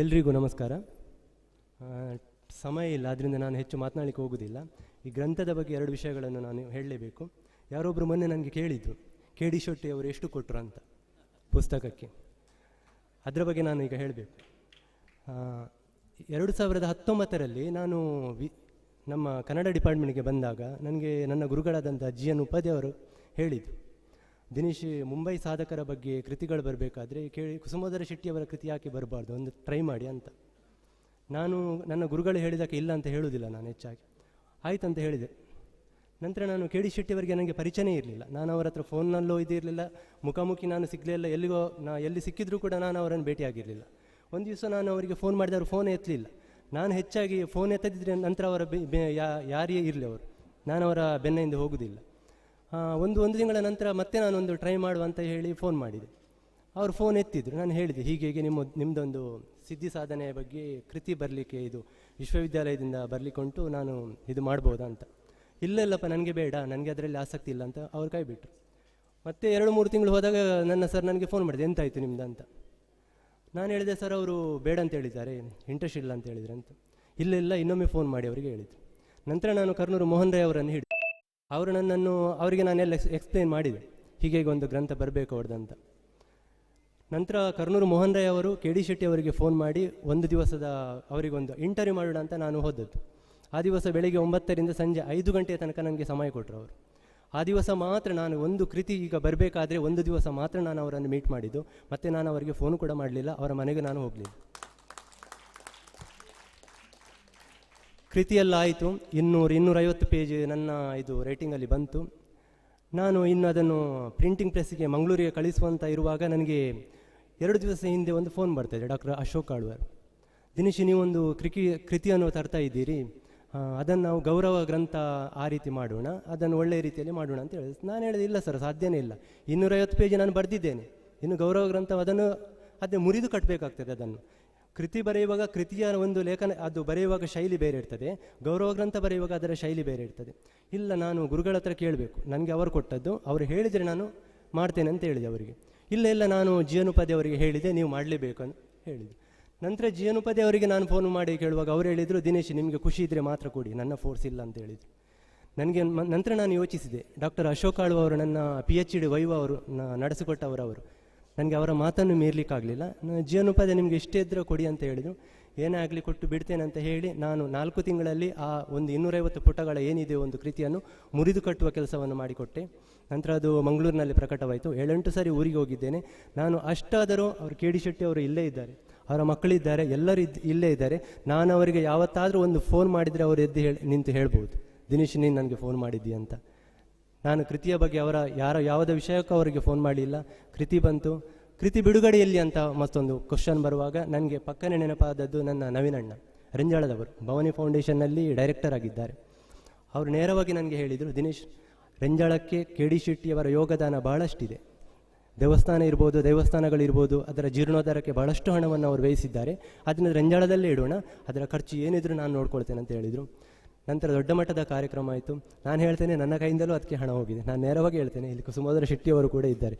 ಎಲ್ರಿಗೂ ನಮಸ್ಕಾರ. ಸಮಯ ಇಲ್ಲ ಅದರಿಂದ ನಾನು ಹೆಚ್ಚು ಮಾತನಾಡಲಿಕ್ಕೆ ಹೋಗುವುದಿಲ್ಲ ಈ ಗ್ರಂಥದ ಬಗ್ಗೆ ಎರಡು ವಿಷಯಗಳನ್ನು ನಾನು ಹೇಳಲೇಬೇಕು. ಯಾರೊಬ್ಬರು ಮೊನ್ನೆ ನನಗೆ ಕೇಳಿದ್ದು ಕೆ ಡಿ ಶೆಟ್ಟಿ ಅವರು ಎಷ್ಟು ಕೊಟ್ಟರು ಅಂತ ಪುಸ್ತಕಕ್ಕೆ. ಅದರ ಬಗ್ಗೆ ನಾನು ಈಗ ಹೇಳಬೇಕು. ಎರಡು ಸಾವಿರದ ಹತ್ತೊಂಬತ್ತರಲ್ಲಿ ನಾನು ವಿ, ನಮ್ಮ ಕನ್ನಡ ಡಿಪಾರ್ಟ್ಮೆಂಟ್ಗೆ ಬಂದಾಗ, ನನಗೆ ನನ್ನ ಗುರುಗಳಾದಂಥ ಜಿ ಎನ್ ಉಪಾಧ್ಯ ಅವರು ಹೇಳಿದರು. ದಿನೇಶ್ ಮುಂಬೈ ಸಾಧಕರ ಬಗ್ಗೆ ಕೃತಿಗಳು ಬರಬೇಕಾದ್ರೆ ಕೇಳಿ ಕುಸುಮೋದರ ಶೆಟ್ಟಿಯವರ ಕೃತಿ ಯಾಕೆ ಬರಬಾರ್ದು? ಒಂದು ಟ್ರೈ ಮಾಡಿ ಅಂತ. ನಾನು ನನ್ನ ಗುರುಗಳು ಹೇಳಿದಕ್ಕೆ ಇಲ್ಲ ಅಂತ ಹೇಳುವುದಿಲ್ಲ ನಾನು ಹೆಚ್ಚಾಗಿ. ಆಯ್ತು ಅಂತ ಹೇಳಿದೆ. ನಂತರ ನಾನು ಕೆ ಡಿ ಶೆಟ್ಟಿಯವರಿಗೆ ನನಗೆ ಪರಿಚಯನೇ ಇರಲಿಲ್ಲ. ನಾನು ಅವರ ಹತ್ರ ಫೋನ್ನಲ್ಲೋ ಇದಿರಲಿಲ್ಲ ಮುಖಾಮುಖಿ ನಾನು ಸಿಗಲೇ ಇಲ್ಲ. ಎಲ್ಲಿಗೋ ನಾ ಎಲ್ಲಿ ಸಿಕ್ಕಿದ್ರೂ ಕೂಡ ನಾನು ಅವರನ್ನು ಭೇಟಿಯಾಗಿರಲಿಲ್ಲ. ಒಂದು ದಿವಸ ನಾನು ಅವರಿಗೆ ಫೋನ್ ಮಾಡಿದವರು ಫೋನ್ ಎತ್ತಲಿಲ್ಲ. ನಾನು ಹೆಚ್ಚಾಗಿ ಫೋನ್ ಎತ್ತದಿದ್ದರೆ ನಂತರ ಅವರ ಯಾರೇ ಇರಲಿ ಅವರು. ನಾನು ಅವರ ಬೆನ್ನೆಯಿಂದ ಹೋಗುವುದಿಲ್ಲ ಒಂದು ಒಂದು ತಿಂಗಳ ನಂತರ ಮತ್ತೆ ನಾನೊಂದು ಟ್ರೈ ಮಾಡುವ ಅಂತ ಹೇಳಿ ಫೋನ್ ಮಾಡಿದೆ. ಅವರು ಫೋನ್ ಎತ್ತಿದ್ರು. ನಾನು ಹೇಳಿದೆ, ಹೀಗೆ ಹೀಗೆ ನಿಮ್ಮ ನಿಮ್ಮದೊಂದು ಸಿದ್ಧಿ ಸಾಧನೆಯ ಬಗ್ಗೆ ಕೃತಿ ಬರಲಿಕ್ಕೆ ಇದು ವಿಶ್ವವಿದ್ಯಾಲಯದಿಂದ ಬರಲಿಕ್ಕೆ ಉಂಟು ನಾನು ಇದು ಮಾಡ್ಬೋದಾ ಅಂತ. ಇಲ್ಲ, ಇಲ್ಲಪ್ಪ, ನನಗೆ ಬೇಡ, ನನಗೆ ಅದರಲ್ಲಿ ಆಸಕ್ತಿ ಇಲ್ಲ ಅಂತ ಅವ್ರು ಕೈ ಬಿಟ್ಟರು ಮತ್ತೆ ಎರಡು, ಮೂರು ತಿಂಗಳು ಹೋದಾಗ ನನ್ನ ಸರ್ ನನಗೆ ಫೋನ್ ಮಾಡಿದೆ, ಎಂತಾಯಿತು ನಿಮ್ದು ಅಂತ. ನಾನು ಹೇಳಿದೆ ಸರ್ ಅವರು ಬೇಡ ಅಂತ ಹೇಳಿದ್ದಾರೆ ಇಂಟ್ರೆಸ್ಟ್ ಇಲ್ಲ ಅಂತ ಹೇಳಿದ್ರು ಅಂತ. ಇಲ್ಲ ಇಲ್ಲ, ಇನ್ನೊಮ್ಮೆ ಫೋನ್ ಮಾಡಿ ಅವರಿಗೆ ಹೇಳಿದ್ರು. ನಂತರ ನಾನು ಕರ್ನೂರು ಮೋಹನ್ ರೈ ಅವರನ್ನು ಹಿಡಿದೆ. ಅವರು ನನ್ನನ್ನು, ಅವರಿಗೆ ನಾನೆಲ್ಲ ಎಕ್ಸ್ಪ್ಲೇನ್ ಮಾಡಿದೆ. ಹೀಗೆ ಹೀಗೆ ಒಂದು ಗ್ರಂಥ ಬರಬೇಕು ಅವ್ರದ್ದಂತ. ನಂತರ ಕರ್ನೂರು ಮೋಹನ್ ರಾಯ್ ಅವರು ಕೆ ಡಿ ಶೆಟ್ಟಿ ಅವರಿಗೆ ಫೋನ್ ಮಾಡಿ, ಒಂದು ದಿವಸದ ಅವರಿಗೊಂದು ಇಂಟರ್ವ್ಯೂ ಮಾಡೋಣ ಅಂತ ನಾನು ಹೋದದ್ದು. ಆ ದಿವಸ ಬೆಳಿಗ್ಗೆ ಒಂಬತ್ತರಿಂದ ಸಂಜೆ ಐದು ಗಂಟೆಯ ತನಕ ನನಗೆ ಸಮಯ ಕೊಟ್ಟರು ಅವರು. ಆ ದಿವಸ ಮಾತ್ರ ನಾನು ಒಂದು ಕೃತಿ ಈಗ ಬರಬೇಕಾದ್ರೆ ಒಂದು ದಿವಸ ಮಾತ್ರ ನಾನು ಅವರನ್ನು ಮೀಟ್ ಮಾಡಿದ್ದು. ಮತ್ತು ನಾನು ಅವರಿಗೆ ಫೋನ್ ಕೂಡ ಮಾಡಲಿಲ್ಲ, ಅವರ ಮನೆಗೆ ನಾನು ಹೋಗಲಿಲ್ಲ. ಕೃತಿಯೆಲ್ಲ ಆಯಿತು ಇನ್ನೂರು ಇನ್ನೂರೈವತ್ತು ಪೇಜ್ ನನ್ನ ಇದು ರೇಟಿಂಗಲ್ಲಿ ಬಂತು. ನಾನು ಇನ್ನು ಅದನ್ನು ಪ್ರಿಂಟಿಂಗ್ ಪ್ರೆಸ್ಸಿಗೆ ಮಂಗಳೂರಿಗೆ ಕಳಿಸುವಂತ ಇರುವಾಗ ನನಗೆ ಎರಡು ದಿವಸ ಹಿಂದೆ ಒಂದು ಫೋನ್ ಬರ್ತಾಯಿದೆ ಡಾಕ್ಟರ್ ಅಶೋಕ್ ಆಳ್ವರ್. ದಿನೇಶ್, ನೀವೊಂದು ಕೃತಿ, ಕೃತಿಯನ್ನು ತರ್ತಾ ಇದ್ದೀರಿ. ಅದನ್ನು ನಾವು ಗೌರವ ಗ್ರಂಥ ಆ ರೀತಿ ಮಾಡೋಣ, ಅದನ್ನು ಒಳ್ಳೆಯ ರೀತಿಯಲ್ಲಿ ಮಾಡೋಣ ಅಂತ ಹೇಳಿದೆ. ನಾನು ಹೇಳಿದೆ, ಇಲ್ಲ ಸರ್, ಸಾಧ್ಯನೇ ಇಲ್ಲ. ಇನ್ನೂರೈವತ್ತು ಪೇಜ್ ನಾನು ಬರೆದಿದ್ದೇನೆ. ಇನ್ನು ಗೌರವ ಗ್ರಂಥ ಅದನ್ನು, ಅದೇ ಮುರಿದು ಕಟ್ಟಬೇಕಾಗ್ತದೆ ಅದನ್ನು. ಕೃತಿ ಬರೆಯುವಾಗ ಕೃತಿಯ ಒಂದು ಲೇಖನ, ಅದು ಬರೆಯುವಾಗ ಶೈಲಿ ಬೇರೆ ಇರ್ತದೆ. ಗೌರವ ಗ್ರಂಥ ಬರೆಯುವಾಗ ಅದರ ಶೈಲಿ ಬೇರೆ ಇರ್ತದೆ. ಇಲ್ಲ, ನಾನು ಗುರುಗಳ ಹತ್ರ ಕೇಳಬೇಕು. ನನಗೆ ಅವರು ಕೊಟ್ಟದ್ದು, ಅವರು ಹೇಳಿದರೆ ನಾನು ಮಾಡ್ತೇನೆ ಅಂತ ಹೇಳಿದೆ ಅವರಿಗೆ. ಇಲ್ಲ ಇಲ್ಲ, ನಾನು ಜೀವನೋಪಾಧಿ ಅವರಿಗೆ ಹೇಳಿದೆ, ನೀವು ಮಾಡಲೇಬೇಕು ಅಂತ ಹೇಳಿದೆ. ನಂತರ ಜೀವನೋಪಾಧಿ ಅವರಿಗೆ ನಾನು ಫೋನ್ ಮಾಡಿ ಕೇಳುವಾಗ ಅವರು ಹೇಳಿದರು, ದಿನೇಶ್, ನಿಮಗೆ ಖುಷಿ ಇದ್ದರೆ ಮಾತ್ರ ಕೊಡಿ, ನನ್ನ ಫೋರ್ಸ್ ಇಲ್ಲ ಅಂತ ಹೇಳಿದರು. ನನಗೆ ನಂತರ ನಾನು ಯೋಚಿಸಿದೆ. ಡಾಕ್ಟರ್ ಅಶೋಕ್ ಅವರು ನನ್ನ ಪಿ ಎಚ್ ಡಿ ವೈವ ಅವರು ನಡೆಸಿಕೊಟ್ಟವರವರು ನನಗೆ ಅವರ ಮಾತನ್ನು ಮೀರ್ಲಿಕ್ಕಾಗಲಿಲ್ಲ. ಜೀವನೋಪಾಯ ನಿಮಗೆ ಇಷ್ಟೇ ಇದ್ದರೆ ಕೊಡಿ ಅಂತ ಹೇಳಿದರು. ಏನೇ ಆಗಲಿ ಕೊಟ್ಟು ಬಿಡ್ತೇನೆ ಅಂತ ಹೇಳಿ ನಾನು ನಾಲ್ಕು ತಿಂಗಳಲ್ಲಿ ಆ ಒಂದು ಇನ್ನೂರೈವತ್ತು ಪುಟಗಳ ಏನಿದೆ ಒಂದು ಕೃತಿಯನ್ನು ಮುರಿದು ಕಟ್ಟುವ ಕೆಲಸವನ್ನು ಮಾಡಿಕೊಟ್ಟೆ. ನಂತರ ಅದು ಮಂಗಳೂರಿನಲ್ಲಿ ಪ್ರಕಟವಾಯಿತು. ಏಳೆಂಟು ಸಾರಿ ಊರಿಗೆ ಹೋಗಿದ್ದೇನೆ. ನಾನು ಅಷ್ಟಾದರೂ ಅವರು ಕೆ ಡಿ ಶೆಟ್ಟಿ ಅವರು ಇಲ್ಲೇ ಇದ್ದಾರೆ. ಅವರ ಮಕ್ಕಳಿದ್ದಾರೆ. ಎಲ್ಲರೂ ಇದ್ದು ಇಲ್ಲೇ ಇದ್ದಾರೆ. ನಾನು ಅವರಿಗೆ ಯಾವತ್ತಾದರೂ ಒಂದು ಫೋನ್ ಮಾಡಿದರೆ ಅವರು ಎದ್ದು ಹೇಳಿ ನಿಂತು ಹೇಳ್ಬೋದು. ದಿನೇಶ್ ನೀನು ನನಗೆ ಫೋನ್ ಮಾಡಿದ್ದೀಯ ಅಂತ. ನಾನು ಕೃತಿಯ ಬಗ್ಗೆ ಅವರ ಯಾರ ಯಾವುದೇ ವಿಷಯಕ್ಕೂ ಅವರಿಗೆ ಫೋನ್ ಮಾಡಲಿಲ್ಲ. ಕೃತಿ ಬಂತು. ಕೃತಿ ಬಿಡುಗಡೆಯಲ್ಲಿ ಅಂತ ಮತ್ತೊಂದು ಕ್ವಶನ್ ಬರುವಾಗ, ನನಗೆ ಪಕ್ಕನೆ ನೆನಪಾದದ್ದು ನನ್ನ ನವೀನಣ್ಣ. ರೆಂಜಾಳದವರು. ಭವಾನಿ ಫೌಂಡೇಶನ್ನಲ್ಲಿ ಡೈರೆಕ್ಟರ್ ಆಗಿದ್ದಾರೆ. ಅವರು ನೇರವಾಗಿ ನನಗೆ ಹೇಳಿದರು, ದಿನೇಶ್, ರೆಂಜಾಳಕ್ಕೆ ಕೆ ಡಿ ಶೆಟ್ಟಿಯವರ ಯೋಗದಾನ ಬಹಳಷ್ಟಿದೆ. ದೇವಸ್ಥಾನ ಇರ್ಬೋದು ದೇವಸ್ಥಾನಗಳಿರ್ಬೋದು ಅದರ ಜೀರ್ಣೋದ್ಧಾರಕ್ಕೆ ಬಹಳಷ್ಟು ಹಣವನ್ನು ಅವರು ವ್ಯಯಿಸಿದ್ದಾರೆ. ಅದನ್ನು ರೆಂಜಾಳದಲ್ಲೇ ಇಡೋಣ. ಅದರ ಖರ್ಚು ಏನಿದ್ರು ನಾನು ನೋಡ್ಕೊಳ್ತೇನೆ ಅಂತ ಹೇಳಿದರು. ನಂತರ ದೊಡ್ಡ ಮಟ್ಟದ ಕಾರ್ಯಕ್ರಮ ಆಯಿತು. ನಾನು ಹೇಳ್ತೇನೆ, ನನ್ನ ಕೈಯಿಂದಲೂ ಅದಕ್ಕೆ ಹಣ ಹೋಗಿದೆ. ನಾನು ನೇರವಾಗಿ ಹೇಳ್ತೇನೆ, ಇಲ್ಲಿ ಕುಸುಮೋದರ ಶೆಟ್ಟಿಯವರು ಕೂಡ ಇದ್ದಾರೆ.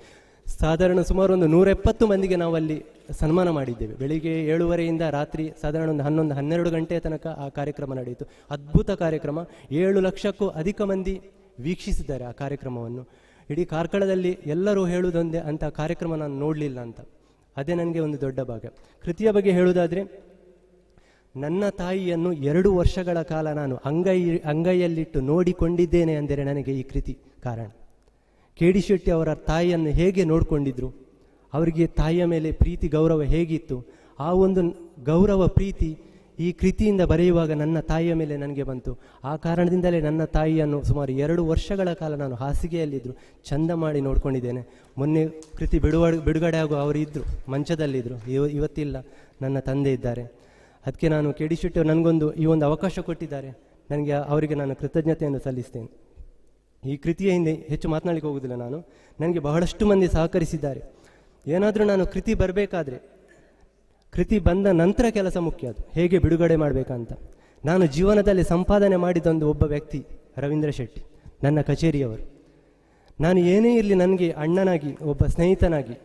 ಸಾಧಾರಣ ಸುಮಾರು ಒಂದು ನೂರೆಪ್ಪತ್ತು ಮಂದಿಗೆ ಅಲ್ಲಿ ಸನ್ಮಾನ ಮಾಡಿದ್ದೇವೆ. ಬೆಳಿಗ್ಗೆ ಏಳುವರೆಯಿಂದ ರಾತ್ರಿ ಸಾಧಾರಣ ಒಂದು ಹನ್ನೊಂದು, ಹನ್ನೆರಡು ಗಂಟೆಯ ತನಕ ಆ ಕಾರ್ಯಕ್ರಮ ನಡೆಯಿತು. ಅದ್ಭುತ ಕಾರ್ಯಕ್ರಮ. ಏಳು ಲಕ್ಷಕ್ಕೂ ಅಧಿಕ ಮಂದಿ ವೀಕ್ಷಿಸಿದ್ದಾರೆ ಆ ಕಾರ್ಯಕ್ರಮವನ್ನು. ಇಡೀ ಕಾರ್ಕಳದಲ್ಲಿ ಎಲ್ಲರೂ ಹೇಳುವುದೊಂದೇ ಅಂತ ಕಾರ್ಯಕ್ರಮ ನಾನು ನೋಡಲಿಲ್ಲ ಅಂತ. ಅದೇ ನನಗೆ ಒಂದು ದೊಡ್ಡ ಭಾಗ. ಕೃತಿಯ ಬಗ್ಗೆ ಹೇಳುವುದಾದರೆ ನನ್ನ ತಾಯಿಯನ್ನು ಎರಡು ವರ್ಷಗಳ ಕಾಲ ನಾನು ಅಂಗೈ, ಅಂಗೈಯಲ್ಲಿಟ್ಟು ನೋಡಿಕೊಂಡಿದ್ದೇನೆ ಅಂದರೆ ನನಗೆ ಈ ಕೃತಿ ಕಾರಣ. ಕೆ ಡಿ ಶೆಟ್ಟಿ ಅವರ ತಾಯಿಯನ್ನು ಹೇಗೆ ನೋಡಿಕೊಂಡಿದ್ರು? ಅವರಿಗೆ ತಾಯಿಯ ಮೇಲೆ ಪ್ರೀತಿ, ಗೌರವ ಹೇಗಿತ್ತು? ಆ ಒಂದು ಗೌರವ, ಪ್ರೀತಿ ಈ ಕೃತಿಯಿಂದ ಬರೆಯುವಾಗ ನನ್ನ ತಾಯಿಯ ಮೇಲೆ ನನಗೆ ಬಂತು. ಆ ಕಾರಣದಿಂದಲೇ ನನ್ನ ತಾಯಿಯನ್ನು ಸುಮಾರು ಎರಡು ವರ್ಷಗಳ ಕಾಲ ನಾನು ಹಾಸಿಗೆಯಲ್ಲಿದ್ದರು ಚಂದ ಮಾಡಿ ನೋಡ್ಕೊಂಡಿದ್ದೇನೆ. ಮೊನ್ನೆ ಕೃತಿ ಬಿಡುವ, ಬಿಡುಗಡೆ ಆಗುವ ಅವರು ಇದ್ದರು ಮಂಚದಲ್ಲಿದ್ದರು ಇವ, ಇವತ್ತಿಲ್ಲ. ನನ್ನ ತಂದೆ ಇದ್ದಾರೆ. ಅದಕ್ಕೆ ನಾನು ಕೆ ನನಗೊಂದು ಈ ಒಂದು ಅವಕಾಶ ಕೊಟ್ಟಿದ್ದಾರೆ. ನನಗೆ ಅವರಿಗೆ ನಾನು ಕೃತಜ್ಞತೆಯನ್ನು ಸಲ್ಲಿಸ್ತೇನೆ. ಈ ಕೃತಿಯ ಹಿಂದೆ ಹೆಚ್ಚು ಮಾತನಾಡಲಿಕ್ಕೆ ಹೋಗುವುದಿಲ್ಲ ನಾನು. ನನಗೆ ಬಹಳಷ್ಟು ಮಂದಿ ಸಹಕರಿಸಿದ್ದಾರೆ. ಏನಾದರೂ ನಾನು ಕೃತಿ ಬರಬೇಕಾದ್ರೆ, ಕೃತಿ ಬಂದ ನಂತರ ಕೆಲಸ ಮುಖ್ಯ ಅದು. ಹೇಗೆ ಬಿಡುಗಡೆ ಮಾಡಬೇಕಂತ. ನಾನು ಜೀವನದಲ್ಲಿ ಸಂಪಾದನೆ ಮಾಡಿದೊಂದು ಒಬ್ಬ ವ್ಯಕ್ತಿ, ರವೀಂದ್ರ ಶೆಟ್ಟಿ, ನನ್ನ ಕಚೇರಿಯವರು. ನಾನು ಏನೇ ಇರಲಿ ನನಗೆ ಅಣ್ಣನಾಗಿ, ಒಬ್ಬ ಸ್ನೇಹಿತನಾಗಿ,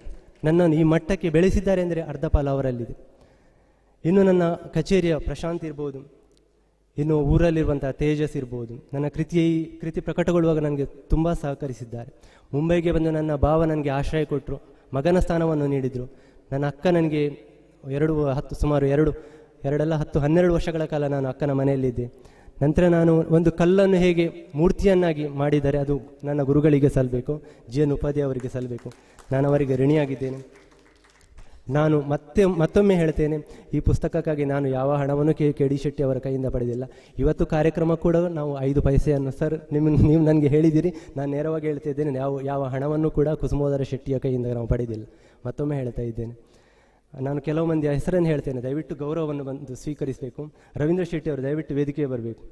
ನನ್ನನ್ನು ಈ ಮಟ್ಟಕ್ಕೆ ಬೆಳೆಸಿದ್ದಾರೆ ಅಂದರೆ ಅರ್ಧಪಾಲ ಅವರಲ್ಲಿದೆ. ಇನ್ನು ನನ್ನ ಕಚೇರಿಯ ಪ್ರಶಾಂತ್ ಇರ್ಬೋದು, ಇನ್ನು ಊರಲ್ಲಿರುವಂಥ ತೇಜಸ್ ಇರ್ಬೋದು, ನನ್ನ ಕೃತಿ ಕೃತಿ ಪ್ರಕಟಗೊಳ್ಳುವಾಗ ನನಗೆ ತುಂಬ ಸಹಕರಿಸಿದ್ದಾರೆ. ಮುಂಬೈಗೆ ಬಂದು ನನ್ನ ಭಾವ ನನಗೆ ಆಶ್ರಯ ಕೊಟ್ಟರು, ಮಗನ ಸ್ಥಾನವನ್ನು ನೀಡಿದರು. ನನ್ನ ಅಕ್ಕ ನನಗೆ ಎರಡು, ಹತ್ತು, ಸುಮಾರು ಎರಡು, ಎರಡೆಲ್ಲ ಹತ್ತು, ಹನ್ನೆರಡು ವರ್ಷಗಳ ಕಾಲ ನಾನು ಅಕ್ಕನ ಮನೆಯಲ್ಲಿದ್ದೆ. ನಂತರ ನಾನು ಒಂದು ಕಲ್ಲನ್ನು ಹೇಗೆ ಮೂರ್ತಿಯನ್ನಾಗಿ ಮಾಡಿದರೆ ಅದು ನನ್ನ ಗುರುಗಳಿಗೆ ಸಲ್ಲಬೇಕು ಜಿ ಎನ್ ಉಪಾಧ್ಯಾಯ ಅವರಿಗೆ ಸಲ್ಲಬೇಕು ನಾನು ಅವರಿಗೆ ಋಣಿಯಾಗಿದ್ದೇನೆ. ನಾನು ಮತ್ತೆ ಮತ್ತೊಮ್ಮೆ ಹೇಳ್ತೇನೆ, ಈ ಪುಸ್ತಕಕ್ಕಾಗಿ ನಾನು ಯಾವ ಹಣವನ್ನು ಕೆ ಕೆ ಡಿ ಶೆಟ್ಟಿ ಅವರ ಕೈಯಿಂದ ಪಡೆದಿಲ್ಲ. ಇವತ್ತು ಕಾರ್ಯಕ್ರಮ ಕೂಡ ನಾವು ಐದು ಪೈಸೆಯನ್ನು, ಸರ್ ನಿಮ್ಮ ನೀವು ನನಗೆ ಹೇಳಿದ್ದೀರಿ ನಾನು ನೇರವಾಗಿ ಹೇಳ್ತಾ ಇದ್ದೇನೆ, ಯಾವ ಯಾವ ಹಣವನ್ನು ಕೂಡ ಕುಸುಮೋದರ ಶೆಟ್ಟಿಯ ಕೈಯಿಂದ ನಾವು ಪಡೆದಿಲ್ಲ. ಮತ್ತೊಮ್ಮೆ ಹೇಳ್ತಾ ಇದ್ದೇನೆ. ನಾನು ಕೆಲವು ಮಂದಿಯ ಹೆಸರನ್ನು ಹೇಳ್ತೇನೆ, ದಯವಿಟ್ಟು ಗೌರವವನ್ನು ಬಂದು ಸ್ವೀಕರಿಸಬೇಕು. ರವೀಂದ್ರ ಶೆಟ್ಟಿ ಅವರು ದಯವಿಟ್ಟು ವೇದಿಕೆಗೆ ಬರಬೇಕು.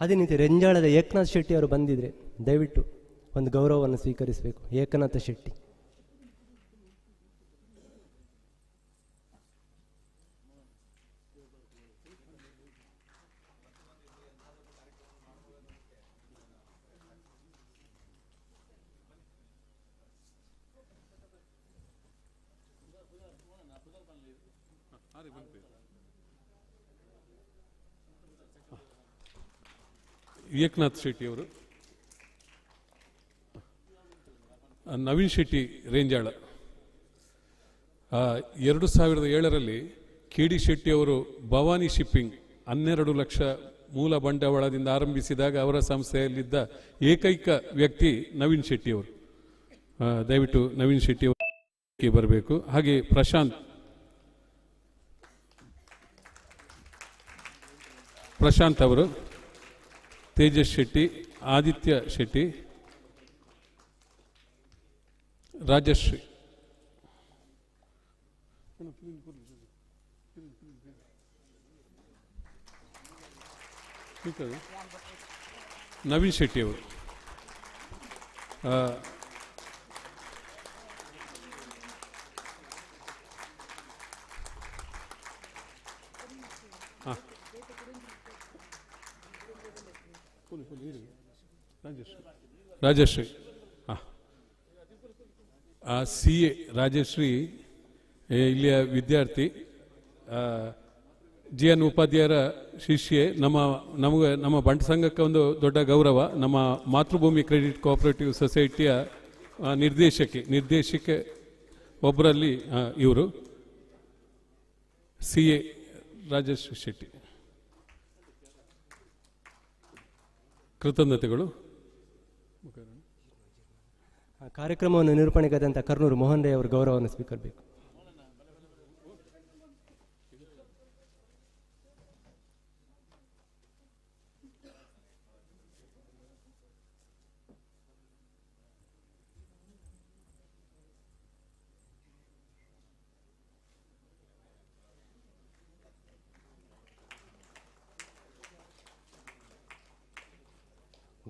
ಅದೇ ರೀತಿ ರೆಂಜಾಳದ ಏಕನಾಥ್ ಶೆಟ್ಟಿ ಅವರು ಬಂದಿದ್ರೆ ದಯವಿಟ್ಟು ಒಂದು ಗೌರವವನ್ನು ಸ್ವೀಕರಿಸಬೇಕು. ಏಕನಾಥ ಶೆಟ್ಟಿ. ಏಕನಾಥ್ ಶೆಟ್ಟಿ ಅವರು ನವೀನ್ ಶೆಟ್ಟಿ ರೇಂಜಾಳ. ಎರಡು ಸಾವಿರದ ಏಳರಲ್ಲಿ ಕೆ ಡಿ ಶೆಟ್ಟಿ ಅವರು ಭವಾನಿ ಶಿಪ್ಪಿಂಗ್, ಹನ್ನೆರಡು ಲಕ್ಷ ಮೂಲ ಬಂಡವಾಳದಿಂದ ಆರಂಭಿಸಿದಾಗ ಅವರ ಸಂಸ್ಥೆಯಲ್ಲಿದ್ದ ಏಕೈಕ ವ್ಯಕ್ತಿ ನವೀನ್ ಶೆಟ್ಟಿ ಅವರು. ದಯವಿಟ್ಟು ನವೀನ್ ಶೆಟ್ಟಿ ಅವರಿಗೆ ಬರಬೇಕು. ಹಾಗೆ ಪ್ರಶಾಂತ್. ಪ್ರಶಾಂತ್ ಅವರು. ತೇಜಸ್ ಶೆಟ್ಟಿ ಆದಿತ್ಯ ಶೆಟ್ಟಿ ರಾಜಶ್ರೀ. ನವೀನ್ ಶೆಟ್ಟಿ ಅವರು. ರಾಜಶ್ರೀ. ಸಿ ಎ ರಾಜಶ್ರೀ ಇಲ್ಲಿಯ ವಿದ್ಯಾರ್ಥಿ ಜಿ ಎನ್ ಉಪಾಧ್ಯಾಯರ ಶಿಷ್ಯೆ, ನಮ್ಮ, ನಮಗೆ, ನಮ್ಮ ಬಂಟ ಸಂಘಕ್ಕೆ ಒಂದು ದೊಡ್ಡ ಗೌರವ, ನಮ್ಮ ಮಾತೃಭೂಮಿ ಕ್ರೆಡಿಟ್ ಕೋಆಪರೇಟಿವ್ ಸೊಸೈಟಿಯ ನಿರ್ದೇಶಕಿ, ನಿರ್ದೇಶಕ ಒಬ್ಬರಲ್ಲಿ ಇವರು, ಸಿ ಎ ರಾಜಶ್ರೀ ಶೆಟ್ಟಿ. ಕೃತಜ್ಞತೆಗಳು. ಕಾರ್ಯಕ್ರಮವನ್ನು ನಿರೂಪಣೆಗಾದಂಥ ಕರ್ನೂರು ಮೋಹನ್ ರೈ ಅವರು ಗೌರವವನ್ನು ಸ್ವೀಕರಿಸಬೇಕು.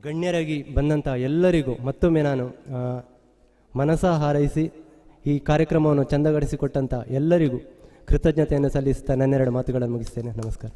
ಗಣ್ಯರಾಗಿ ಬಂದಂಥ ಎಲ್ಲರಿಗೂ ಮತ್ತೊಮ್ಮೆ ನಾನು ಮನಸ ಹಾರೈಸಿ ಈ ಕಾರ್ಯಕ್ರಮವನ್ನು ಚಂದಗಡಿಸಿಕೊಟ್ಟಂಥ ಎಲ್ಲರಿಗೂ ಕೃತಜ್ಞತೆಯನ್ನು ಸಲ್ಲಿಸುತ್ತಾ ನನ್ನೆರಡು ಮಾತುಗಳನ್ನು ಮುಗಿಸ್ತೇನೆ. ನಮಸ್ಕಾರ.